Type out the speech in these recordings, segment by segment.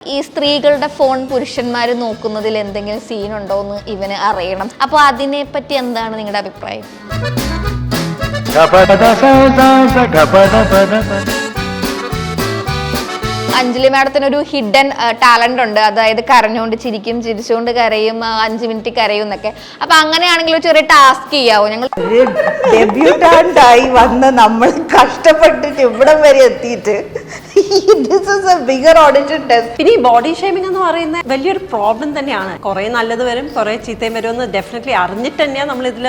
ഈ സ്ത്രീകളുടെ ഫോൺ പുരുഷന്മാർ നോക്കുന്നതിൽ എന്തെങ്കിലും സീൻ ഉണ്ടോ എന്ന് ഇവന് അറിയണം. അപ്പൊ അതിനെ പറ്റി എന്താണ് നിങ്ങളുടെ അഭിപ്രായം? അഞ്ജലി മാഡത്തിന് ഒരു ഹിഡൻ ടാലന്റ് ഉണ്ട്. അതായത് കരഞ്ഞുകൊണ്ട് ചിരിക്കും ചിരിച്ചുകൊണ്ട് കരയും അഞ്ച് മിനിറ്റ് കരയും എന്നൊക്കെ. അപ്പൊ അങ്ങനെയാണെങ്കിൽ ഒരു ചെറിയ ടാസ്ക് ചെയ്യാവോ? ഞങ്ങൾ ഡെബ്യൂട്ടാണ്ടായി വന്ന് നമ്മൾ കഷ്ടപ്പെട്ടിട്ട് ഇവിടം വരെ എത്തിയിട്ട് this is a bigger audition test പിന്നെ ഈ ബോഡി ഷേമിംഗ് എന്ന് പറയുന്ന വലിയൊരു പ്രോബ്ലം തന്നെയാണ്. കുറെ നല്ലത് വരും കുറെ ചീത്തയും വരും എന്ന് ഡെഫിനറ്റ്ലി അറിഞ്ഞിട്ട് തന്നെയാണ് നമ്മൾ ഇതിൽ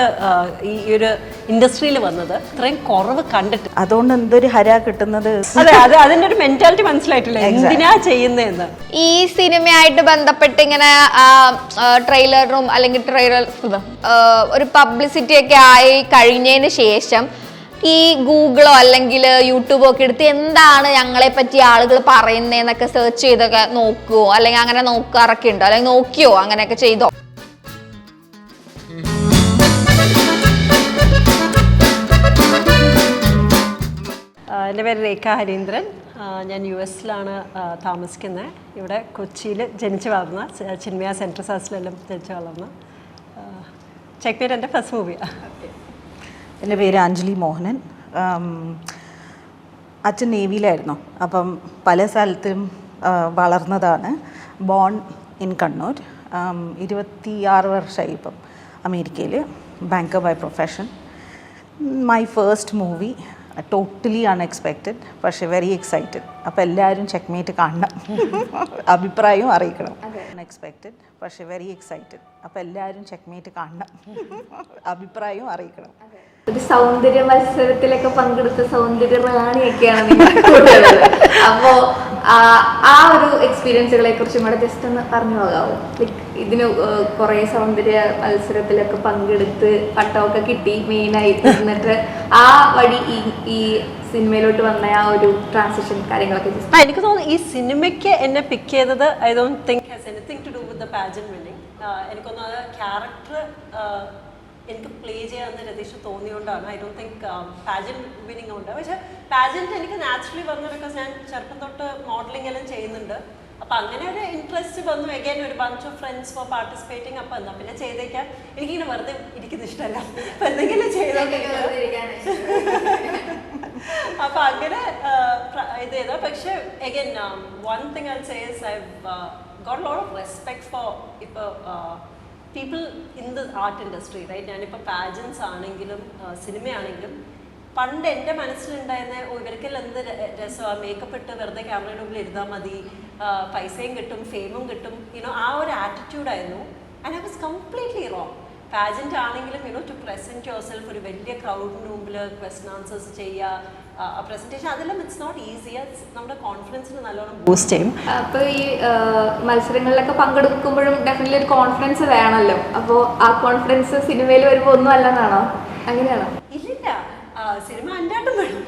ഈ ഒരു ഇൻഡസ്ട്രിയിൽ വന്നത്. ഇത്രയും കുറവ് കണ്ടിട്ട്. അതുകൊണ്ട് എന്തൊരു ഹര കിട്ടുന്നത്? അതെ അത് അതിന്റെ ഒരു മെന്റാലിറ്റി മനസ്സിലായിട്ടില്ല. എന്തിനാ ചെയ്യുന്നതെന്ന് ഈ സിനിമയായിട്ട് ബന്ധപ്പെട്ട് ഇങ്ങനെ ട്രെയിലറും അല്ലെങ്കിൽ ട്രെയിലർ ഒരു പബ്ലിസിറ്റി ഒക്കെ ആയി കഴിഞ്ഞതിന് ശേഷം ഈ ഗൂഗിളോ അല്ലെങ്കിൽ യൂട്യൂബോ ഒക്കെ എടുത്ത് എന്താണ് ഞങ്ങളെ പറ്റി ആളുകൾ പറയുന്നതെന്നൊക്കെ സെർച്ച് ചെയ്തൊക്കെ നോക്കുവോ അല്ലെങ്കിൽ അങ്ങനെ നോക്കാറൊക്കെ ഉണ്ടോ? അല്ലെങ്കിൽ നോക്കിയോ അങ്ങനെയൊക്കെ ചെയ്തോ? എന്റെ പേര് രേഖ ഹരീന്ദ്രൻ. ഞാൻ യു എസിലാണ് താമസിക്കുന്നത് ഇവിടെ കൊച്ചിയിൽ ജനിച്ചു വളർന്ന ചിന്മയ സെൻട്രൽ സാസിലെല്ലാം ജനിച്ചു വളർന്ന ചെക്ക്മേറ്റ് എന്റെ ഫസ്റ്റ് മൂവിയാണ് എന്റെ പേര് അഞ്ജലി മോഹനൻ. അച്ഛൻ നേവിയിലായിരുന്നു. അപ്പം പല സ്ഥലത്തും വളർന്നതാണ്. ബോൺ ഇൻ കണ്ണൂർ ഇരുപത്തിയാറ് വർഷമായി ഇപ്പം അമേരിക്കയിൽ banker by profession my first movie totally unexpected പക്ഷേ വെരി എക്സൈറ്റഡ് അപ്പോൾ എല്ലാവരും ചെക്ക്മേറ്റ് കാണണം. അഭിപ്രായവും അറിയിക്കണം. അൺഎക്സ്പെക്റ്റഡ് പക്ഷേ വെരി എക്സൈറ്റഡ് അപ്പോൾ എല്ലാവരും ചെക്ക്മേറ്റ് കാണണം. അഭിപ്രായവും അറിയിക്കണം. ഒരു സൗന്ദര്യ മത്സരത്തിലൊക്കെ പങ്കെടുത്ത സൗന്ദര്യ റാണിയൊക്കെയാണ്. അപ്പോ ആ ഒരു എക്സ്പീരിയൻസുകളെ കുറിച്ച് കൂടെ ജസ്റ്റ് ഒന്ന് പറഞ്ഞു പോകാവോ? ലൈക്ക് ഇതിന് കുറെ സൗന്ദര്യ മത്സരത്തിലൊക്കെ പങ്കെടുത്ത് പട്ടമൊക്കെ കിട്ടി മെയിനായി എന്നിട്ട് ആ വഴി ഈ ഈ സിനിമയിലോട്ട് വന്ന ആ ഒരു ട്രാൻസിഷൻ കാര്യങ്ങളൊക്കെ എനിക്ക് തോന്നുന്നു ഈ സിനിമയ്ക്ക് എന്നെ പിക്ക് ചെയ്തത് I don't think has anything to do with the pageant winning എനിക്കൊന്നും അത് ക്യാരക്ടർ എനിക്ക് പ്ലേ ചെയ്യാമെന്ന് Ratheesh തോന്നിയോണ്ടാണ്. I don't think pageant winning ഉണ്ട് പക്ഷെ പാജന്റ് എനിക്ക് നാച്ചുറലി വന്നു ബിക്കോസ് ഞാൻ ചെറുപ്പം തൊട്ട് മോഡലിംഗ് എല്ലാം ചെയ്യുന്നുണ്ട്. അപ്പം അങ്ങനെ ഒരു ഇൻട്രസ്റ്റ് വന്നു. അഗൈൻ ഒരു bunch of friends for participating അപ്പം എന്നാ പിന്നെ ചെയ്തേക്കാം. എനിക്കിങ്ങനെ വെറുതെ ഇരിക്കുന്ന ഇഷ്ടമല്ല. അപ്പം എന്തെങ്കിലും ചെയ്തോണ്ടിരിക്കുക അപ്പൊ അങ്ങനെ ഇത് ചെയ്ത. പക്ഷെ again one thing I says I got lot of respect for ഇപ്പോൾ people in the art industry right ഞാനിപ്പോൾ പാജൻസ് ആണെങ്കിലും സിനിമയാണെങ്കിലും പണ്ട് എന്റെ മനസ്സിലുണ്ടായിരുന്ന ഇവർക്കെല്ലാം എന്ത് രസമാണ് മേക്കപ്പ് ഇട്ട് വെറുതെ ക്യാമറയുടെ മുമ്പിൽ ഇരുന്നാൽ മതി പൈസയും കിട്ടും ഫെയിമും കിട്ടും യുനോ ആ ഒരു ആറ്റിറ്റ്യൂഡായിരുന്നു and I was completely wrong pageant ആണെങ്കിലും you know to present your self ഒരു വലിയ ക്രൗഡിന് മുമ്പിൽ ക്വസ്റ്റൻ ആൻസേഴ്സ് ചെയ്യുക പ്രസന്റേഷൻ അതെല്ലാം ഇറ്റ്സ് നോട്ട് ഈസി നമ്മുടെ കോൺഫിഡൻസിന് നല്ലോണം ബൂസ്റ്റ് ചെയ്യും. അപ്പോൾ ഈ മത്സരങ്ങളിലൊക്കെ പങ്കെടുക്കുമ്പോഴും ഡെഫിനറ്റ്ലി ഒരു കോൺഫിഡൻസ് വേണമല്ലോ അപ്പോൾ ആ കോൺഫിഡൻസ് സിനിമയിൽ വരുമ്പോൾ ഒന്നും അല്ലെന്നാണോ? അങ്ങനെയാണോ? ഇല്ലില്ല. സിനിമ അണ്ടാട്ടം വേണം.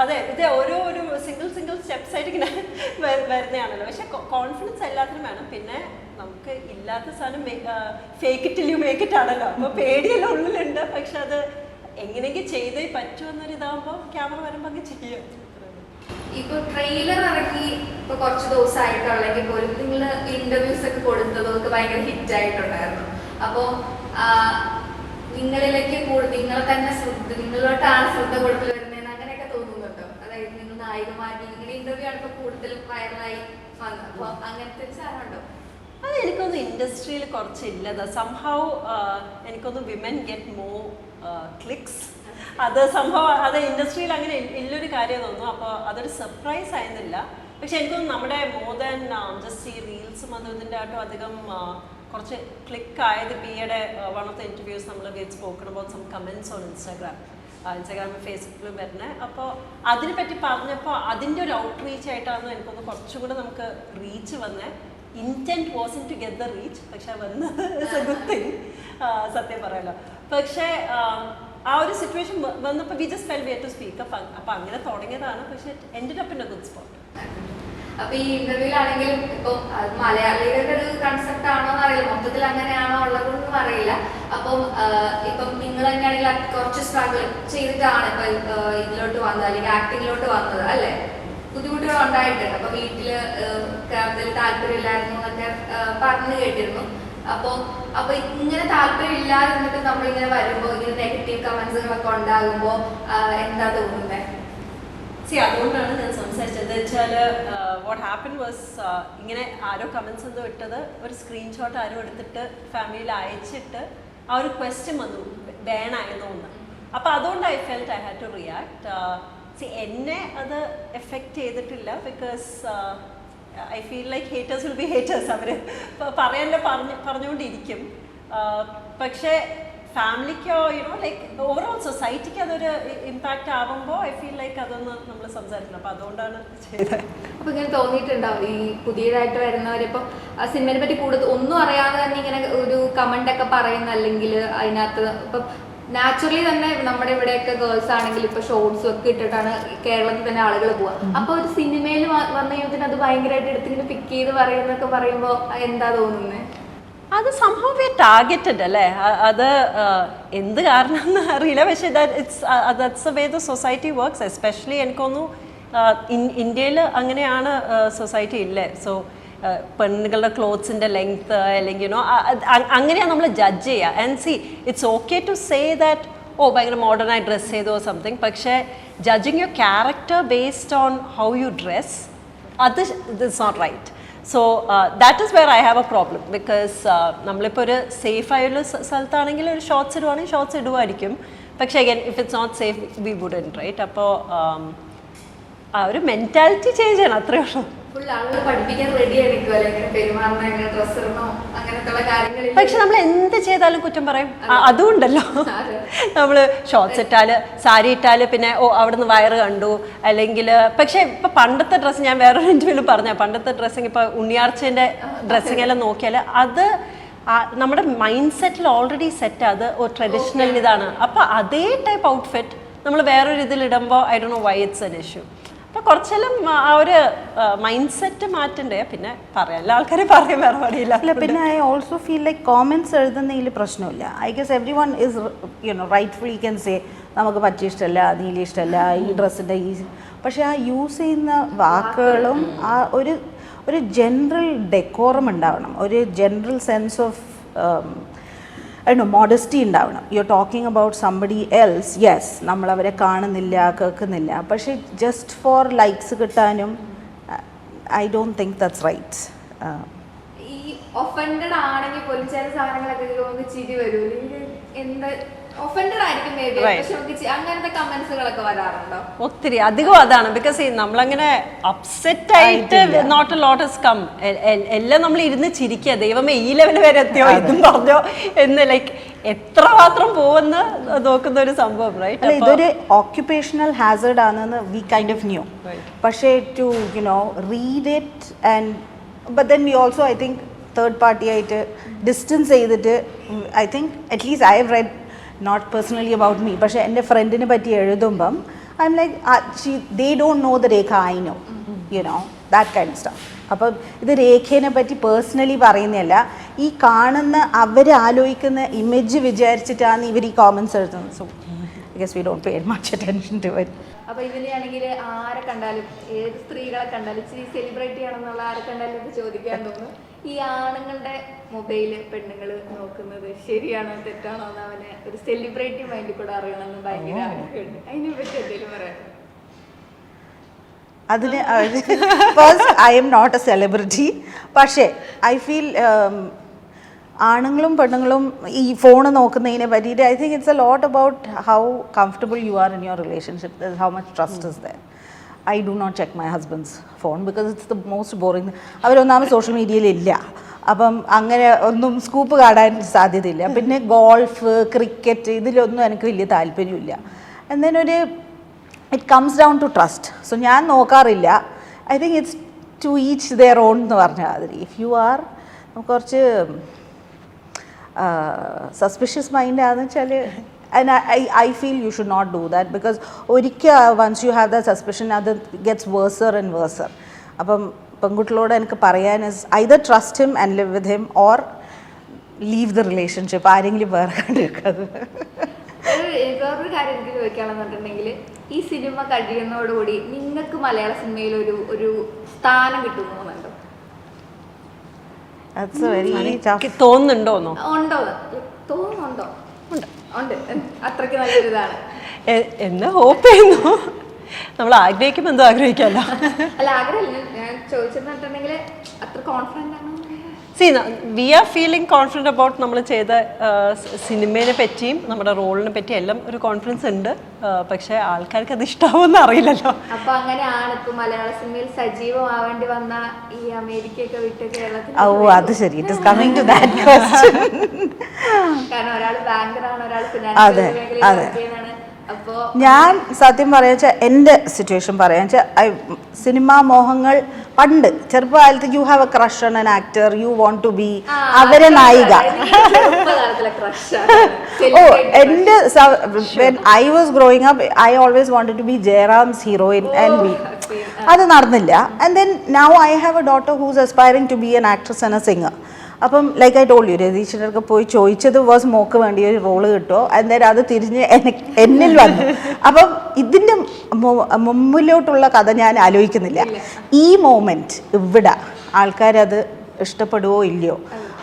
അതെ ഇത് ഓരോ ഒരു സിംഗിൾ സിംഗിൾ സ്റ്റെപ്സ് ആയിട്ട് ഇങ്ങനെ വരുന്നതാണല്ലോ. പക്ഷെ കോൺഫിഡൻസ് എല്ലാത്തിനും വേണം. പിന്നെ നമുക്ക് ഇല്ലാത്ത സാധനം fake it you make it ആണല്ലോ. അപ്പോൾ പേടിയെല്ലാം ഉള്ളിലുണ്ട്. പക്ഷെ അത് എങ്ങനെയെങ്കിലും ചെയ്തേ പറ്റുമെന്നൊരു ഇതാകുമ്പോൾ ക്യാമറ വരുമ്പോൾ അങ്ങ് ചെയ്യും. ഇപ്പൊ ട്രെയിലർ ഇറക്കി ഇപ്പൊ കുറച്ച് ദിവസമായിട്ടുള്ളെങ്കിൽ പോലും നിങ്ങൾ ഇന്റർവ്യൂസ് ഒക്കെ കൊടുത്തതും ഒക്കെ ഭയങ്കര ഹിറ്റ് ആയിട്ടുണ്ടായിരുന്നു. അപ്പോ നിങ്ങളിലേക്ക് നിങ്ങളെ തന്നെ ശ്രദ്ധ നിങ്ങളോട്ടാണ് ശ്രദ്ധ കൊടുത്തു വരുന്നതെന്ന് അങ്ങനെയൊക്കെ തോന്നുന്നുണ്ടോ? അതായത് നിങ്ങൾ നായികമാരി ഇങ്ങനെ ഇന്റർവ്യൂ ആണ് ഇപ്പൊ കൂടുതലും വൈറലായി വന്നത്. അപ്പൊ അങ്ങനത്തെ സാധനമുണ്ടോ എനിക്കൊന്ന് ഇൻഡസ്ട്രിയിൽ കുറച്ചില്ലത് സംഭവ എനിക്കൊന്ന് വിമൻ ഗെറ്റ് മോർ ക്ലിക്സ് അത് സംഭവം അത് ഇൻഡസ്ട്രിയിൽ അങ്ങനെ ഇല്ലൊരു കാര്യം തോന്നുന്നു. അപ്പോൾ അതൊരു സർപ്രൈസ് ആയിരുന്നില്ല. പക്ഷെ എനിക്കൊന്ന് നമ്മുടെ മോർ ദാൻ ജസ്റ്റ് ഈ റീൽസും അതും ഇതിന്റെ അധികം കുറച്ച് ക്ലിക്ക് ആയത് പിയുടെ വൺ ഓഫ് ദ ഇന്റർവ്യൂസ് നമ്മൾ get spoken about some comments on Instagram ഇൻസ്റ്റാഗ്രാമിൽ ഫേസ്ബുക്കിലും വരുന്നത് അപ്പോൾ അതിനെപ്പറ്റി പറഞ്ഞപ്പോൾ അതിന്റെ ഒരു ഔട്ട് റീച്ച് ആയിട്ടാണ് എനിക്കൊന്ന് കുറച്ചും കൂടെ നമുക്ക് റീച്ച് വന്നേ. Intent was in to get the reach പക്ഷെ വന്നത് ഇറ്റ്സ് എ ഗുഡ് തിങ് സത്യം പറയാലോ. പക്ഷേ ആ, ഒരു സിറ്റുവേഷൻ വന്നപ്പോൾ we just felt we to speak അപ്പം അപ്പം അങ്ങനെ തുടങ്ങിയതാണ്. പക്ഷേ എന്റെ അപ്പ് ഇൻ ഗുഡ് സ്പോട്ട് അപ്പൊ ഈ ഇന്റർവ്യൂലാണെങ്കിലും ഇപ്പൊ മലയാളികളുടെ ഒരു കൺസെപ്റ്റ് ആണോ എന്നറിയില്ല മൊത്തത്തിൽ അങ്ങനെയാണോ ഉള്ളതൊന്നും അറിയില്ല. അപ്പം ഇപ്പം നിങ്ങൾ തന്നെയാണെങ്കിൽ കുറച്ച് സ്ട്രഗിൾ ചെയ്തിട്ടാണ് ഇപ്പൊ ഇതിലോട്ട് വന്നത് അല്ലെങ്കിൽ ആക്ടിങ്ങിലോട്ട് വന്നത് അല്ലേ? ബുദ്ധിമുട്ടുകൾ ഉണ്ടായിട്ടുണ്ട് അപ്പൊ വീട്ടിൽ അതിൽ താല്പര്യമില്ലായിരുന്നു എന്നൊക്കെ പറഞ്ഞു കേട്ടിരുന്നു. അപ്പൊ അപ്പൊ ഇങ്ങനെ താല്പര്യം ഇല്ലാതെ നിന്നിട്ട് നമ്മളിങ്ങനെ വരുമ്പോ ഇങ്ങനെ നെഗറ്റീവ് കമന്റ്സുകളൊക്കെ ഉണ്ടാകുമ്പോ എന്താ തോന്നുന്നത് സി അതുകൊണ്ടാണ് ഞാൻ സംസാരിച്ചത്. വെച്ചാൽ വാട്ട് ഹാപ്പൻ വാസ് ഇങ്ങനെ ആരോ കമൻസ് എന്തോ ഇട്ടത് ഒരു സ്ക്രീൻഷോട്ട് ആരോ എടുത്തിട്ട് ഫാമിലിയിൽ അയച്ചിട്ട് ആ ഒരു ക്വസ്റ്റ്യൻ വന്നു. ബാൻ ആയതുകൊണ്ട് അപ്പോൾ അതുകൊണ്ട് I felt I had to react see എന്നെ അത് എഫക്റ്റ് ചെയ്തിട്ടില്ല because I feel like haters will be haters അവർ പറയാനല്ലോ പറഞ്ഞ് പറഞ്ഞുകൊണ്ടിരിക്കും. Uh, പക്ഷേ ഫാമിലിക്കോ യുനോ ലൈക്ക് ഓവറോൾ സൊസൈറ്റിക്ക് അതൊരു ഇമ്പാക്റ്റ് ആവുമ്പോൾ ഐ ഫീൽ ലൈക്ക് അതൊന്ന് നമ്മൾ സംസാരിക്കണം. അപ്പോൾ അതുകൊണ്ടാണ് ചെയ്തത്. അപ്പോൾ ഇങ്ങനെ തോന്നിയിട്ടുണ്ടാവും ഈ പുതിയതായിട്ട് വരുന്നവരിപ്പോൾ ആ സിനിമയെ പറ്റി കൂടുതൽ ഒന്നും അറിയാതെ തന്നെ ഇങ്ങനെ ഒരു കമന്റ് ഒക്കെ പറയുന്ന അല്ലെങ്കിൽ അതിനകത്ത് ഇപ്പം നാച്ചുറലി തന്നെ നമ്മുടെ ഇവിടെയൊക്കെ ഗേൾസ് ആണെങ്കിൽ ഇപ്പൊ ഷോർട്സ് ഒക്കെ ഇട്ടിട്ടാണ് കേരളത്തിൽ തന്നെ ആളുകൾ പോവുക അപ്പൊ ഒരു സിനിമയിൽ വന്ന കഴിഞ്ഞാൽ അത് ഭയങ്കരമായിട്ട് എടുത്തിങ്ങനെ പിക്ക് ചെയ്ത് പറയുന്നൊക്കെ പറയുമ്പോൾ എന്താ തോന്നുന്നത് അത് സംഭവം വി ടാർഗറ്റഡ് അല്ലേ? അത് എന്ത് കാരണം എന്ന് അറിയില്ല. പക്ഷേ that's that's way the society works especially എനിക്കൊന്നു ഇന്ത്യയിൽ അങ്ങനെയാണ് സൊസൈറ്റി ഇല്ലേ? സോ പെണ്ണുങ്ങളുടെ ക്ലോത്ത്സിന്റെ ലെങ്ത്ത് അല്ലെങ്കിൽ യുനോ അങ്ങനെയാണ് നമ്മൾ ജഡ്ജ് ചെയ്യുക and see it's okay to say that oh ഭയങ്കര മോഡേണായി ഡ്രസ്സ് ചെയ്തോ സംതിങ് പക്ഷേ judging your character based on how you dress അത് it's not right so that is where I have a problem because നമ്മളിപ്പോൾ ഒരു safe ആയുള്ള സ്ഥ- സ്ഥലത്താണെങ്കിൽ ഒരു ഷോർട്സ് ഇടുവാണെങ്കിൽ ഷോർട്സ് ഇടുമായിരിക്കും പക്ഷേ again if it's not safe we wouldn't right അപ്പോൾ ആ ഒരു മെന്റാലിറ്റി ചേഞ്ച് ചെയ്യണം അത്രയേ ഉള്ളൂ. പക്ഷെ നമ്മൾ എന്ത് ചെയ്താലും കുറ്റം പറയും. അതുണ്ടല്ലോ. അതുകൊണ്ടല്ലോ നമ്മൾ ഷോർട്സ് ഇട്ടാൽ സാരി ഇട്ടാൽ പിന്നെ ഓ അവിടുന്ന് വയറ് കണ്ടു. അല്ലെങ്കിൽ പക്ഷെ ഇപ്പൊ പണ്ടത്തെ ഡ്രസ്സ് ഞാൻ വേറൊരു ഇന്റർവ്യൂവിൽ പറഞ്ഞ പണ്ടത്തെ ഡ്രസ്സിങ് ഇപ്പൊ ഉണ്ണിയാർച്ചേന്റെ ഡ്രസ്സിങ് എല്ലാം നോക്കിയാൽ അത് നമ്മുടെ മൈൻഡ് സെറ്റിൽ ഓൾറെഡി സെറ്റ് അത് ഒരു ട്രഡീഷണൽ ഇതാണ്. അപ്പൊ അതേ ടൈപ്പ് ഔട്ട്ഫിറ്റ് നമ്മൾ വേറൊരു ഇതിൽ ഇടുമ്പോൾ I Dr know why it's an issue അപ്പൊ കുറച്ചെല്ലാം ആ ഒരു മൈൻഡ് സെറ്റ് മാറ്റണ്ടേ? പിന്നെ പറയാം. എല്ലാ ആൾക്കാരും വേറെ മറുപടിയില്ല അല്ല പിന്നെ I also feel like comments എഴുതുന്നതിൽ പ്രശ്നമില്ല. I guess everyone is you know right full can say നമുക്ക് പറ്റിയ ഇഷ്ടമല്ല നീല ഇഷ്ടമല്ല ഈ ഡ്രസ്സിന്റെ ഈ പക്ഷേ ആ യൂസ് ചെയ്യുന്ന വാക്കുകളും ആ ഒരു ഒരു ജനറൽ ഡെക്കോറം ഉണ്ടാവണം. ഒരു general sense of no modesty ഉണ്ടാവണം. You are talking about somebody else yes നമ്മൾ അവരെ കാണുന്നില്ല കേൾക്കുന്നില്ല. പക്ഷേ ജസ്റ്റ് ഫോർ ലൈക്സ് കിട്ടാനും I don't think that's right ഈ ഒഫൻഡഡ് ആണെങ്കിൽ പോലും ചില സാധനങ്ങളൊക്കെ ചിരി വരും. എന്ത് ഒത്തിരി. അധികം അതാണ്. ബിക്കോസ് നമ്മളങ്ങനെ അപ്സെറ്റ് ആയിട്ട് not a lot is come എല്ലാം നമ്മൾ ഇരുന്ന് ചിരിക്കുക. ദൈവമേ ഈ ലെവൽ വരെ എത്തിയോ ഇതും പറഞ്ഞോ എന്ന് ലൈക്ക് എത്ര മാത്രം പോവെന്ന് നോക്കുന്ന ഒരു സംഭവം അല്ല റൈറ്റ് ഇതൊരു ഓക്യുപ്പേഷണൽ ഹാസർഡ് ആണെന്ന് വി കൈൻഡ് ഓഫ് ന്യൂ പക്ഷേ to you know read it and but then we also I think third party ആയിട്ട് ഡിസ്റ്റൻസ് ചെയ്തിട്ട് I think at least I have read not personally about me പക്ഷേ എന്റെ ഫ്രണ്ടിനെ പറ്റി എഴുതുമ്പം I'm like they don't know the Rekha I know you know that kind stuff അപ്പം ഇത് രേഖേനെ പറ്റി personally പറയുന്നതല്ല ഈ കാണുന്ന അവർ ആലോചിക്കുന്ന ഇമേജ് വിചാരിച്ചിട്ടാണ് ഇവർ ഈ കോമൻസ് എഴുതുന്നത്. So guess we don't pay much attention to it അപ്പോൾ ഇതിനെയാണെങ്കിൽ ആരെ കണ്ടാലും ഏത് സ്ത്രീകളെ കണ്ടാലും സെലിബ്രിറ്റി ആണെന്നുള്ള ആരെ കണ്ടാലും ഇത് ചോദിക്കാൻ തോന്നുന്നു ഈ ആണുങ്ങളുടെ മൊബൈൽ പെണ്ണുങ്ങൾ നോക്കുന്നത് ശരിയാണോ തെറ്റാണോ എന്ന് അവനെ ഒരു സെലിബ്രിറ്റി മൈൻഡിൽ കൂടെ അറിയണമെന്ന് ഭയങ്കര ആഗ്രഹമുണ്ട്. അതിനെ പറ്റി എന്തെങ്കിലും പറയാം അതിന് first I'm not a celebrity പക്ഷേ ഐ ഫീൽ ആണുങ്ങളും പെണ്ണുങ്ങളും ഈ ഫോൺ നോക്കുന്നതിനെ പറ്റിയിട്ട് I think it's a lot about how comfortable you are in your relationship how much trust is there I do not check my husband's phone because it's the most boring അവരൊന്നാമത് social മീഡിയയിലില്ല അപ്പം അങ്ങനെ ഒന്നും scoop കാടാൻ സാധ്യതയില്ല. പിന്നെ golf cricket ഇതിലൊന്നും എനിക്ക് വലിയ താല്പര്യമില്ല. എന്നതിനൊരു it comes down to trust so ഞാൻ നോക്കാറില്ല. I think it's to each their own എന്ന് പറഞ്ഞ മാതിരി ഇഫ് യു ആർ കുറച്ച് സസ്പിഷ്യസ് മൈൻഡ് ആണെന്ന് വെച്ചാൽ and I I feel you should not do that because ഒരിക്കൽ once you have the suspicion അത് ഗെറ്റ്സ് വേഴ്സർ ആൻഡ് വേഴ്സർ അപ്പം പെൺകുട്ടികളോട് എനിക്ക് പറയാൻ is either trust him and live with him or leave the relationship ആരെങ്കിലും വേറെ കണ്ടിരിക്കുന്നത് ഒരു വേറൊരു കാര്യം എനിക്ക് ചോദിക്കുകയാണെന്നുണ്ടെങ്കിൽ ഈ സിനിമ കഴിയുന്നതോടുകൂടി നിങ്ങൾക്ക് മലയാള സിനിമയിൽ ഒരു ഒരു സ്ഥാനം കിട്ടുന്നുണ്ടോ That's a very tough. എനിക്ക് തോന്നുന്നുണ്ടോന്നോ ഉണ്ടോ? തോന്നുന്നുണ്ടോ? ഉണ്ട്. ഉണ്ട്. അത്രയ്ക്ക് നല്ലൊരു ഇതാണ് എന്നാ ഹോപ്പ് ചെയ്യുന്നു. നമ്മൾ ആഗ്രഹിക്കുമ്പോൾ എന്തോ ആഗ്രഹിക്കാമല്ലോ അല്ല ആഗ്രഹമില്ല. ഞാൻ ചോദിച്ചെന്നുണ്ടെങ്കിൽ അത്ര കോൺഫിഡന്റ് ആണ്? See we are feeling confident about നമ്മൾ ചെയ്ത സിനിമയെ പറ്റിയും നമ്മുടെ റോളിനെ പറ്റിയും എല്ലാം ഒരു കോൺഫിഡൻസ് ഉണ്ട്. പക്ഷേ ആൾക്കാർക്ക് അത് ഇഷ്ടമാവുമെന്ന് അറിയില്ലല്ലോ. അപ്പൊ അങ്ങനെയാണ് ഇപ്പൊ മലയാള സിനിമയിൽ സജീവമാവേണ്ടി വന്ന ഈ അമേരിക്കയൊക്കെ വിട്ട് കേരളത്തിൽ ഓ അത് ശരി. It is coming to that question കാരണം ഒരാൾ ബാങ്കറാണ് ഒരാൾ ഫിനാൻഷ്യൽ മേഖലയിൽ ഞാൻ സത്യം പറയാ വെച്ചാൽ എന്റെ സിറ്റുവേഷൻ പറയാന്ന് വെച്ചാൽ സിനിമാ മോഹങ്ങൾ പണ്ട് ചെറുപ്പകാലത്ത് you have a crush on an actor you want to be അവരെ നായിക. ഓ എന്റെ when I was growing up I always wanted to be Jayaram's heroine and be അത് നടന്നില്ല. And then now I have a daughter who's aspiring to be an actress and a singer അപ്പം like I told you രതീഷിനൊക്കെ പോയി ചോദിച്ചത് was mock വേണ്ടി ഒരു role കിട്ടുമോ അന്നേരം അത് തിരിഞ്ഞ് എന്നിൽ വന്നു. അപ്പം ഇതിന്റെ മുമ്പിലോട്ടുള്ള കഥ ഞാൻ ആലോചിക്കുന്നില്ല. ഈ മോമെന്റ് ഇവിടെ ആൾക്കാരത് ഇഷ്ടപ്പെടുവോ ഇല്ലയോ?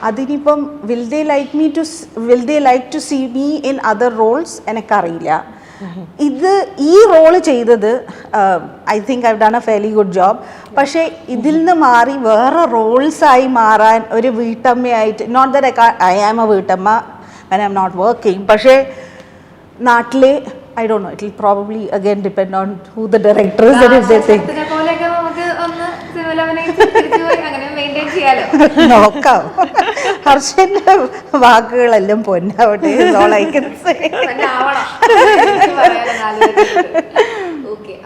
അതിനിപ്പം will they like me too will they like to see me in other roles എനിക്കറിയില്ല. ഇത് ഈ റോൾ ചെയ്തത് I think I done a fairly good job പക്ഷേ ഇതിൽ നിന്ന് മാറി വേറെ റോൾസായി മാറാൻ ഒരു വീട്ടമ്മയായിട്ട് not that I am a വീട്ടമ്മ ഐ ആം നോട്ട് വർക്കിംഗ് പക്ഷേ നാട്ടിലെ I don't know it will probably again depend on who the directors നോക്കാം. ഹർഷന്റെ വാക്കുകളെല്ലാം പൊന്നാവട്ടെ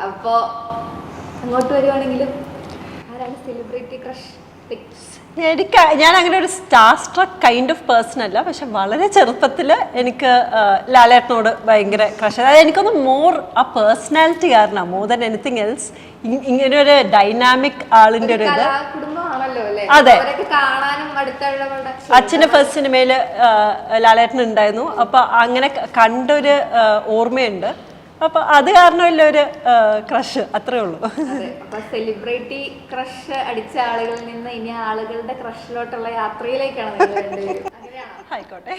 അപ്പോ അങ്ങോട്ട് വരുവാണെങ്കിലും ആരാണ് സെലിബ്രിറ്റി ക്രഷ് എനിക്ക് ഞാൻ അങ്ങനെ ഒരു star struck kind of person അല്ല. പക്ഷെ വളരെ ചെറുപ്പത്തിൽ എനിക്ക് ലാലേട്ടനോട് ഭയങ്കര ക്രഷ് അതായത് എനിക്കൊന്ന് മോർ ആ പേഴ്സണാലിറ്റി കാരണം മോർ ദാൻ എനിത്തിങ് എൽസ് ഇങ്ങനെ ഒരു ഡൈനാമിക് ആളിന്റെ ഒരു ഇത്. അതെ. അച്ഛന്റെ ഫസ്റ്റ് സിനിമയിൽ ലാലേട്ടൻ ഉണ്ടായിരുന്നു. അപ്പൊ അങ്ങനെ കണ്ടൊരു ഓർമ്മയുണ്ട്. അപ്പൊ അത് കാരണമല്ല ഒരു ക്രഷ് അത്രേ ഉള്ളൂ. അപ്പൊ സെലിബ്രിറ്റി ക്രഷ് അടിച്ച ആളുകളിൽ നിന്ന് ഇനി ആളുകളുടെ ക്രഷിലോട്ടുള്ള യാത്രയിലേക്കാണ് ആയിക്കോട്ടെ.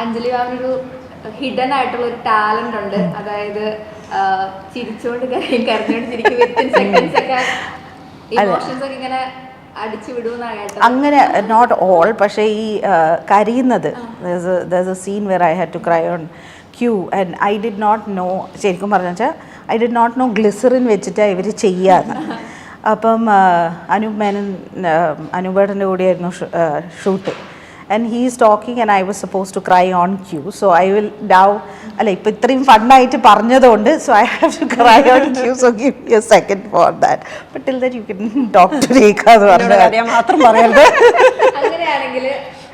അഞ്ജലി മാമിനൊരു ഹിഡൻ ആയിട്ടുള്ള ഒരു ടാലന്റ് ഉണ്ട്. അതായത് ചിരിച്ചോണ്ട് കരയും കരഞ്ഞുകൊണ്ട് ചിരിക്കും വിത്തിൻ സെക്കൻഡ്സ് ഒക്കെ ഇമോഷൻസ് ഒക്കെ ഇങ്ങനെ അങ്ങനെ നോട്ട് ഓൾ പക്ഷേ ഈ ആ, കരയുന്നത് scene where I had to cry on cue and I did not know ശരിക്കും പറഞ്ഞു വെച്ചാൽ I did not know glycerine വെച്ചിട്ടാണ് ഇവർ ചെയ്യാന്ന്. അപ്പം ആ, അനൂപ് മേനൻ അനൂപേട്ടന്റെ കൂടെയായിരുന്നു shoot and he's talking and I was suppose to cry on cue so I will do അല്ല ഇപ്പം ഇത്രയും ഫണ്ണായിട്ട് പറഞ്ഞതുകൊണ്ട് so I have to cry on cue so give you second for that but till that you can talk to Rekha എന്ന് പറഞ്ഞ മാത്രം പറയരുത് അങ്ങനെയാണെങ്കിൽ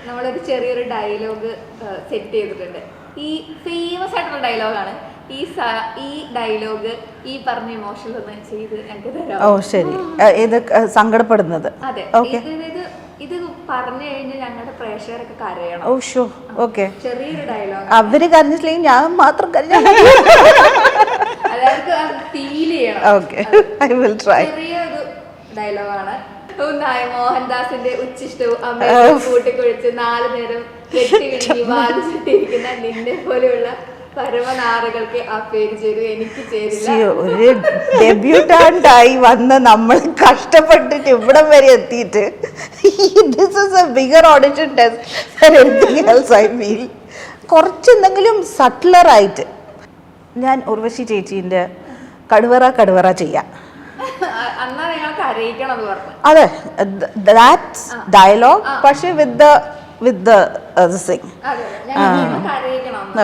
നമ്മളൊരു ചെറിയൊരു ഡയലോഗ് സെറ്റ് ചെയ്തിട്ടുണ്ട്. ഈ ഫേമസ് ആയിട്ടുള്ള ഡയലോഗാണ് ഈ ഈ ഡയലോഗ് ഈ പറഞ്ഞ ഇമോഷനിൽ ഒന്ന് ചെയ്ത് എനിക്ക് തരാം ഓ ശരി. ഇത് സങ്കടപ്പെടുന്നത്. അതെ. ഓക്കെ പറഞ്ഞു കഴിഞ്ഞാൽ ഞങ്ങളുടെ പ്രേക്ഷകരൊക്കെ കരയണം. ഓ ഷോ ഓക്കെ ചെറിയൊരു ഡയലോഗ് അവർ കരഞ്ഞിട്ടില്ലെങ്കിൽ ഞാൻ മാത്രം കരഞ്ഞാൽ അതായത് ഫീൽ ചെയ്യണം. ഓക്കെ ഐ വിൽ ട്രൈ ചെറിയൊരു ഡയലോഗാണ് ഒന്നായി മോഹൻദാസിന്റെ ഉച്ചിഷ്ടവും അമ്മയും കൂട്ടിക്കുഴിച്ച് നാല് നേരം കെട്ടി വിഴുങ്ങി നിന്നെ പോലെയുള്ള പരമനാറുകൾക്ക് ആ പേര് ചേരും എനിക്ക് ചേരില്ല. ഒരു ഡെബ്യൂട്ടാണ്ടായി വന്ന് നമ്മൾ കഷ്ടപ്പെട്ടിട്ട് ഇവിടം വരെ എത്തിയിട്ട്. This is a bigger audition test I feel കുറച്ചെന്തെങ്കിലും സട്ട്ലറായിട്ട് ഞാൻ ഉർവശി ചേച്ചീന്റെ കടുവറ കടുവറ ചെയ്യാം. അതെ ദാറ്റ്സ് ഡയലോഗ് പക്ഷേ with the with the sing.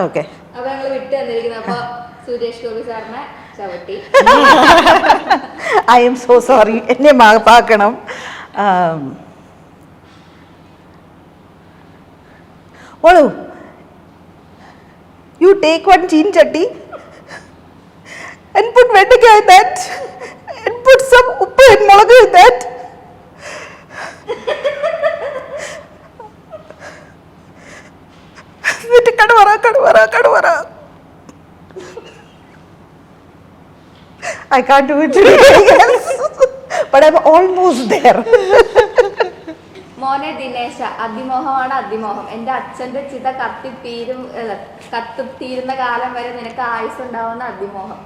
Okay അപ്പൊ ഞങ്ങൾ വിട്ട് തന്നിരിക്കുന്നത് അപ്പൊ സുരേഷ് ഗോപി സാറിനെ ചവിട്ടി. ഐ എം സോ സോറി എന്നെ മാപ്പാക്കണം യു ടേക്ക് വൺ ചീൻ ചട്ടി put വെണ്ടയ്ക്ക and put some ഉപ്പ് മുളക് that. With കടുവറ കടുവറ കടുവറ. I can't do it but I'm almost there. മോനെ ദിനേശ അതിമോഹമാണ് അതിമോഹം. എന്റെ അച്ഛന്റെ ചിത കത്തിത്തീരും ഏഹ്, കത്തിത്തീരുന്ന കാലം വരെ നിനക്ക് ആയുസ് ഉണ്ടാവുന്ന അതിമോഹം.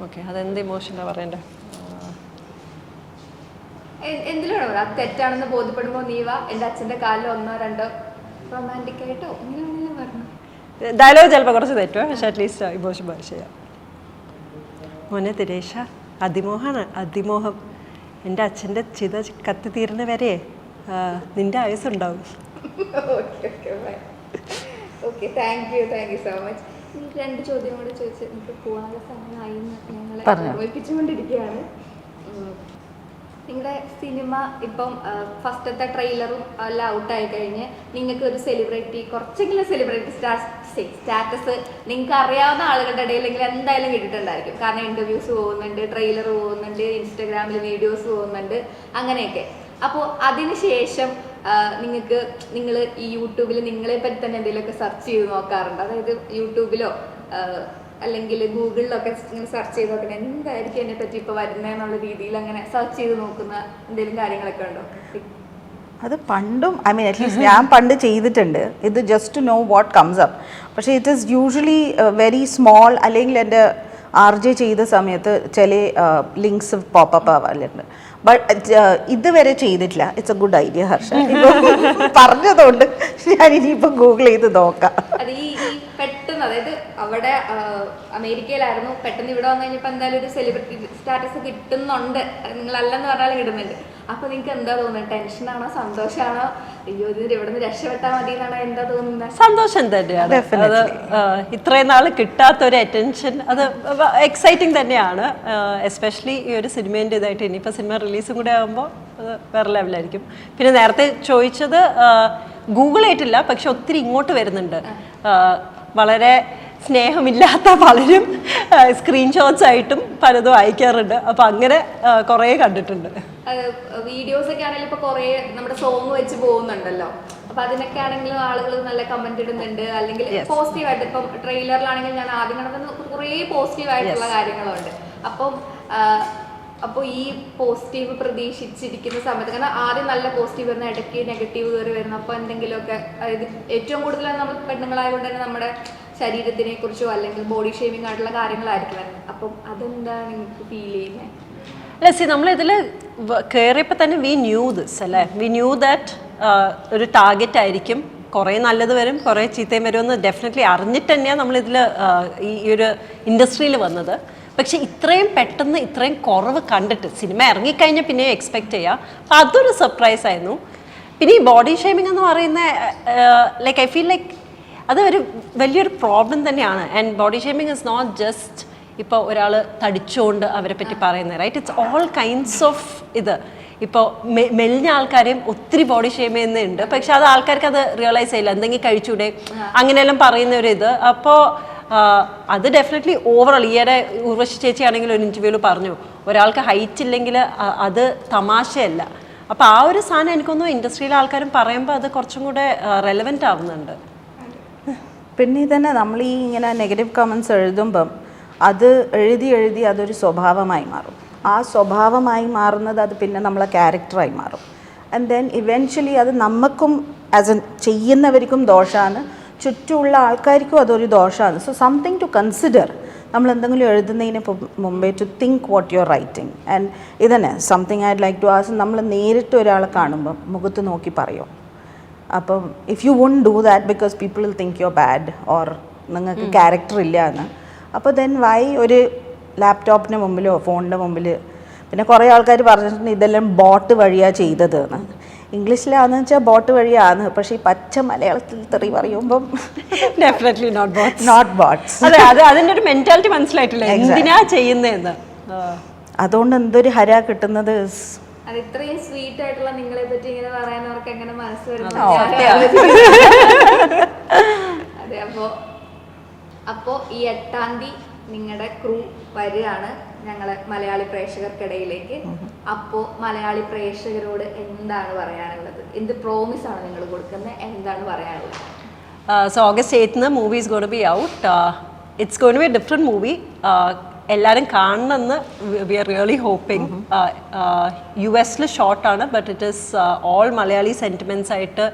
ഓക്കെ അതെന്ത് ഇമോഷനാ പറയണ്ടേ? എ- എന്തിലാണ് പറയുക അത് തെറ്റാണെന്ന് ബോധ്യപ്പെടുമ്പോ നീവാ എന്റെ അച്ഛന്റെ കാലിൽ ഒന്നോ രണ്ടോ റൊമാന്റിക് ആയിട്ടോ? പറഞ്ഞു ഡയലോഗ് ചിലപ്പോൾ കുറച്ച് തെറ്റുമോ പക്ഷെ അറ്റ്ലീസ്റ്റ് ഇമോഷൻ ചെയ്യാം. മോനെ തിരേഷ അതിമോഹമാണ് അതിമോഹം. എന്റെ അച്ഛന്റെ ചിത കത്തിത്തീരുന്ന വരെ നിന്റെ നിന്റെ ആയുസ്സുണ്ടാവും okay okay bye okay thank you thank you so much രണ്ട് ചോദ്യം കൂടെ ചോദിച്ച് നമുക്ക് പോകാനുള്ള സമയമായി എന്ന് ഞങ്ങളെ. ഓർമ്മിപ്പിച്ചുകൊണ്ടിരിക്കുകയാണ്. നിങ്ങളുടെ സിനിമ ഇപ്പം ഫസ്റ്റത്തെ ട്രെയിലറും എല്ലാം ആയി കഴിഞ്ഞ് നിങ്ങൾക്ക് ഒരു സെലിബ്രിറ്റി കുറച്ചെങ്കിലും സെലിബ്രിറ്റി സ്റ്റാറ്റസ് നിങ്ങൾക്ക് അറിയാവുന്ന ആളുകളുടെ ഇടയിലെങ്കിലും എന്തായാലും കേട്ടിട്ടുണ്ടായിരിക്കും കാരണം ഇന്റർവ്യൂസ് പോകുന്നുണ്ട് ട്രെയിലർ പോകുന്നുണ്ട് ഇൻസ്റ്റഗ്രാമിൽ വീഡിയോസ് പോകുന്നുണ്ട് അങ്ങനെയൊക്കെ. അപ്പോൾ അതിനുശേഷം നിങ്ങൾക്ക് നിങ്ങൾ ഈ യൂട്യൂബിൽ നിങ്ങളെ പറ്റി തന്നെ എന്തെങ്കിലുമൊക്കെ സെർച്ച് ചെയ്ത് നോക്കാറുണ്ട്? അതായത് യൂട്യൂബിലോ അല്ലെങ്കിൽ ഗൂഗിളിലൊക്കെ ഇങ്ങനെ സെർച്ച് ചെയ്ത് നോക്കണം എന്തായിരിക്കും എന്നെ പറ്റി ഇപ്പോൾ വരുന്നതെന്നുള്ള രീതിയിൽ അങ്ങനെ സെർച്ച് ചെയ്ത് നോക്കുന്ന എന്തെങ്കിലും കാര്യങ്ങളൊക്കെ ഉണ്ടോ? അത് പണ്ടും ഐ മീൻ അറ്റ്ലീസ്റ്റ് ഞാൻ പണ്ട് ചെയ്തിട്ടുണ്ട്. ഇത് just to know what comes up പക്ഷേ it is usually very small അല്ലെങ്കിൽ എന്റെ ആർ ജെ ചെയ്ത സമയത്ത് ചില ലിങ്ക്സ് പോപ്പപ്പ് ആവാറുണ്ട്. ബട്ട് ഇതുവരെ ചെയ്തിട്ടില്ല. It's a good idea Harsha. പറഞ്ഞതുകൊണ്ട് ഞാൻ ഇനിയിപ്പോൾ ഗൂഗിൾ ചെയ്ത് നോക്കാം അത് ഈ ഈ പെട്ടെന്ന് അതായത് അവിടെ അമേരിക്കയിലായിരുന്നു. പെട്ടെന്ന് ഇവിടെ വന്നു കഴിഞ്ഞപ്പോൾ എന്തായാലും ഒരു സെലിബ്രിറ്റി സ്റ്റാറ്റസ് കിട്ടുന്നുണ്ട്. നിങ്ങളല്ലെന്ന് പറഞ്ഞാലും കിട്ടുന്നുണ്ട്. അപ്പോൾ നിങ്ങൾക്ക് എന്താ തോന്നുന്നത്? ടെൻഷനാണോ സന്തോഷമാണോ അയ്യോ ഇതിന് ഇവിടെ നിന്ന് രക്ഷപ്പെട്ടാൽ മതി എന്നാണോ എന്താ തോന്നുന്നത്? സന്തോഷം തന്നെയാണ്. അത് ഇത്രയും നാൾ കിട്ടാത്ത ഒരു അറ്റൻഷൻ അത് എക്സൈറ്റിംഗ് തന്നെയാണ്. എസ്പെഷ്യലി ഈ ഒരു സിനിമേന്റെ ഇതായിട്ട് ഇനിയിപ്പോൾ സിനിമ റിലീസും കൂടെ ആകുമ്പോൾ അത് വേറെ ലെവലായിരിക്കും പിന്നെ നേരത്തെ ചോദിച്ചത് ഗൂഗിൾ ആയിട്ടില്ല പക്ഷെ ഒത്തിരി ഇങ്ങോട്ട് വരുന്നുണ്ട്. വളരെ സ്നേഹമില്ലാത്ത പലരും സ്ക്രീൻഷോട്ട്സ് ആയിട്ടും പലതും അയക്കാറുണ്ട്. അപ്പൊ അങ്ങനെ കുറേ കണ്ടിട്ടുണ്ട്. വീഡിയോസ് ഒക്കെ ആണെങ്കിലും ഇപ്പൊ കുറെ നമ്മുടെ സോങ് വെച്ച് പോകുന്നുണ്ടല്ലോ. അപ്പൊ അതിനൊക്കെ ആണെങ്കിലും ആളുകൾ നല്ല കമന്റ് ഇടുന്നുണ്ട്. അല്ലെങ്കിൽ പോസിറ്റീവായിട്ട് ഇപ്പം ട്രെയിലറിലാണെങ്കിൽ ഞാൻ ആദ്യം കണ്ടത് കുറേ പോസിറ്റീവ് ആയിട്ടുള്ള കാര്യങ്ങളുണ്ട്. അപ്പം അപ്പോൾ ഈ പോസിറ്റീവ് പ്രതീക്ഷിച്ചിരിക്കുന്ന സമയത്ത് കാരണം ആദ്യം നല്ല പോസിറ്റീവ് വരുന്ന ഇടയ്ക്ക് നെഗറ്റീവ് കയറി വരുന്ന അപ്പോൾ എന്തെങ്കിലുമൊക്കെ അതായത് ഏറ്റവും കൂടുതൽ നമ്മൾ പെണ്ണുങ്ങളായതുകൊണ്ട് തന്നെ നമ്മുടെ ശരീരത്തിനെ കുറിച്ചോ അല്ലെങ്കിൽ ബോഡി ഷേമിംഗ് ആയിട്ടുള്ള കാര്യങ്ങളായിരിക്കും വരുന്നത്. അപ്പം അതെന്താണ് നിങ്ങൾക്ക് ഫീൽ ചെയ്യുന്നത് അല്ല സി നമ്മളിതിൽ കയറിയപ്പോൾ തന്നെ വി ന്യൂ ദിസ് അല്ലേ? വി ന്യൂ ദാറ്റ് ഒരു ടാർഗറ്റ് ആയിരിക്കും. കുറേ നല്ലത് വരും കുറേ ചീത്തയും വരുമെന്ന് ഡെഫിനറ്റ്ലി അറിഞ്ഞിട്ട് തന്നെയാണ് നമ്മളിതിൽ ഈ ഒരു ഇൻഡസ്ട്രിയിൽ വന്നത്. പക്ഷേ ഇത്രയും പെട്ടെന്ന് ഇത്രയും കുറവ് കണ്ടിട്ട് സിനിമ ഇറങ്ങിക്കഴിഞ്ഞാൽ പിന്നെ എക്സ്പെക്റ്റ് ചെയ്യുക അപ്പം അതൊരു സർപ്രൈസ് ആയിരുന്നു. പിന്നെ ഈ ബോഡി ഷേമിംഗ് എന്ന് പറയുന്ന ലൈക്ക് ഐ ഫീൽ ലൈക്ക് അത് ഒരു വലിയൊരു പ്രോബ്ലം തന്നെയാണ്. And body shaming is not just ഇപ്പോൾ ഒരാൾ തടിച്ചുകൊണ്ട് അവരെ പറ്റി പറയുന്നത് right it's all kinds of ഇത്. ഇപ്പോൾ മെലിഞ്ഞ ആൾക്കാരെയും ഒത്തിരി ബോഡി ഷെയിം ചെയ്യുന്നുണ്ട്. പക്ഷെ അത് ആൾക്കാർക്ക് അത് റിയലൈസ് ചെയ്യില്ല. എന്തെങ്കിലും കഴിച്ചൂടെ? അങ്ങനെയെല്ലാം പറയുന്ന ഒരു ഇത്. അപ്പോൾ അത് ഡെഫിനറ്റ്ലി ഓവറോൾ ഈയിടെ ഉർവശി ചേച്ചി ആണെങ്കിൽ ഒരു ഇന്റർവ്യൂവിൽ പറഞ്ഞു. ഒരാൾക്ക് ഹൈറ്റ് ഇല്ലെങ്കിൽ അത് തമാശയല്ല. അപ്പോൾ ആ ഒരു സാധനം എനിക്കൊന്നും ഇൻഡസ്ട്രിയിലെ ആൾക്കാരും പറയുമ്പോൾ അത് കുറച്ചും കൂടെ റെലവെന്റ് ആവുന്നുണ്ട്. പിന്നെ ഇതന്നെ നമ്മൾ ഈ ഇങ്ങനെ നെഗറ്റീവ് കമൻസ് എഴുതുമ്പം അത് എഴുതി എഴുതി അതൊരു സ്വഭാവമായി മാറും. ആ സ്വഭാവമായി മാറുന്നത് അത് പിന്നെ നമ്മളെ ക്യാരക്ടറായി മാറും. ആൻഡ് ദെൻ ഇവൻച്വലി അത് നമുക്കും ആസ് എൻ ചെയ്യുന്നവർക്കും ദോഷമാണ് ചുറ്റുമുള്ള ആൾക്കാർക്കും അതൊരു ദോഷമാണ് സോ സംതിങ് ടു കൺസിഡർ നമ്മൾ എന്തെങ്കിലും എഴുതുന്നതിന് മുമ്പേ to think what your writing and ഇതന്നെ something I like to as നമ്മൾ നേരിട്ട് ഒരാളെ കാണുമ്പോൾ മുഖത്ത് നോക്കി പറയും? അപ്പം if you won't do that because people will think you bad or നിങ്ങൾക്ക് ക്യാരക്ടർ ഇല്ല എന്ന്. അപ്പോൾ ദെൻ വൈ ഒരു ലാപ്ടോപ്പിന് മുമ്പിലോ ഫോണിന്റെ മുമ്പിൽ പിന്നെ കുറേ ആൾക്കാർ പറഞ്ഞിട്ടുണ്ട് ഇതെല്ലാം ബോട്ട് വഴിയാണ് ചെയ്തത് എന്ന്. ഇംഗ്ലീഷിലാന്ന് വെച്ചാൽ ബോട്ട് വഴിയാണ് പക്ഷേ ഈ പച്ച മലയാളത്തിൽ തെറി പറയുമ്പം definitely not bot not bots അതെ അത് അതിന്റെ ഒരു മെന്റാലിറ്റി മനസ്സിലായിട്ടില്ല. എന്തിനാ ചെയ്യുന്നതെന്ന് അതുകൊണ്ട് എന്തൊരു ഹര കിട്ടുന്നത് അത് ഇത്രയും സ്വീറ്റ് ആയിട്ടുള്ള നിങ്ങളെ പറ്റി ഇങ്ങനെ പറയാൻ അവർക്ക് എങ്ങനെ മനസ്സ് വരുന്നു? അതെ അപ്പോ അപ്പോ ഈ എട്ടാം തീയതി നിങ്ങളുടെ ക്രൂ വരികയാണ് ഞങ്ങളെ മലയാളി പ്രേക്ഷകർക്കിടയിലേക്ക്. അപ്പോ മലയാളി പ്രേക്ഷകരോട് എന്താണ് പറയാനുള്ളത്? എന്ത് പ്രോമിസ് ആണ് നിങ്ങൾ കൊടുക്കുന്നത് എന്താണ് പറയാനുള്ളത്? So August എയ്ത്തിന് movie is gonna be out it's gonna be a different movie എല്ലാവരും കാണണമെന്ന് വി ആർ റിയലി ഹോപ്പിംഗ് യു എസിൽ ഷോർട്ടാണ് but it is all Malayali sentiments ആയിട്ട്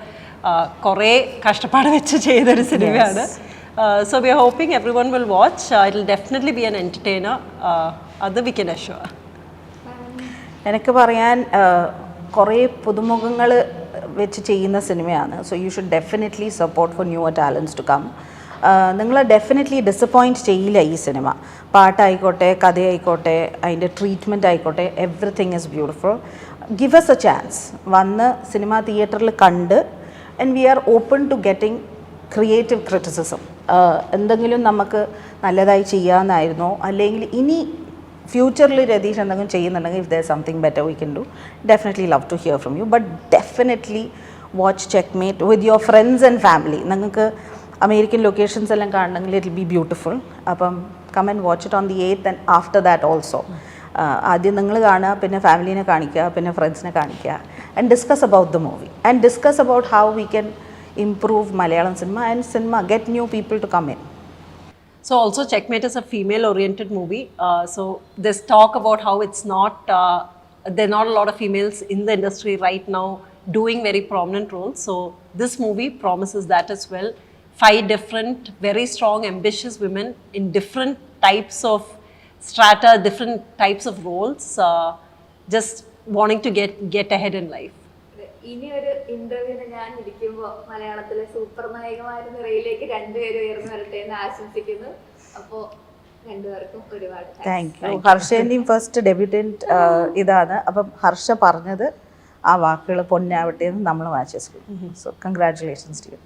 കുറേ കഷ്ടപ്പാട് വെച്ച് ചെയ്തൊരു സിനിമയാണ്. So we are hoping every one will watch it will definitely be an entertainer അത് വി കൻ അഷ്യൂർ എനിക്ക് പറയാൻ കുറേ പുതുമുഖങ്ങൾ വെച്ച് ചെയ്യുന്ന സിനിമയാണ്. So you should definitely support for new talents to come നിങ്ങൾ ഡെഫിനറ്റ്ലി ഡിസപ്പോയിന്റ് ചെയ്യില്ല ഈ സിനിമ പാട്ടായിക്കോട്ടെ കഥയായിക്കോട്ടെ അതിന്റെ ട്രീറ്റ്മെന്റ് ആയിക്കോട്ടെ everything is beautiful give us a chance വന്ന് സിനിമ തിയേറ്ററിൽ കണ്ട് and we are open to getting creative criticism എന്തെങ്കിലും നമുക്ക് നല്ലതായി ചെയ്യാമെന്നായിരുന്നോ അല്ലെങ്കിൽ ഇനി ഫ്യൂച്ചറിൽ രതീഷ് എന്തെങ്കിലും ചെയ്യുന്നുണ്ടെങ്കിൽ if there something better we can do definitely love to hear from you but definitely watch Checkmate with your friends and family നിങ്ങൾക്ക് അമേരിക്കൻ ലൊക്കേഷൻസ് എല്ലാം കാണണമെങ്കിൽ ഇറ്റ് ബി ബ്യൂട്ടിഫുൾ അപ്പം come and watch it on the eighth and after that also ആദ്യം നിങ്ങൾ കാണുക പിന്നെ ഫാമിലീനെ കാണിക്കുക പിന്നെ ഫ്രണ്ട്സിനെ കാണിക്കുക and discuss about the movie and discuss about how we can improve Malayalam cinema and cinema get new people to come in So also Checkmate is a female-oriented movie. Uh, so there's talk about how it's not uh, there are not a lot of females in the industry right now doing very prominent roles. So this movie promises that as well. Five different, very strong, ambitious women in different types of strata, different types of roles, uh, just wanting to get get ahead in life. ഇനി ഒരു ഇന്റർവ്യൂവിന് ഞാൻ ഇരിക്കുമ്പോൾ മലയാളത്തിലെ super നായകമാരുടെ നിറയിലേക്ക് രണ്ടുപേരും ഉയർന്നു വരട്ടെ എന്ന് ആശംസിക്കുന്നു. അപ്പോൾ. താങ്ക് യു ഹർഷേന്റെയും ഫസ്റ്റ് ഡെബ്യൂട്ടന്റ് ഇതാണ്. അപ്പം ഹർഷ പറഞ്ഞത് ആ വാക്കുകൾ പൊന്നാവട്ടെ എന്ന് നമ്മൾ watch so congratulations to you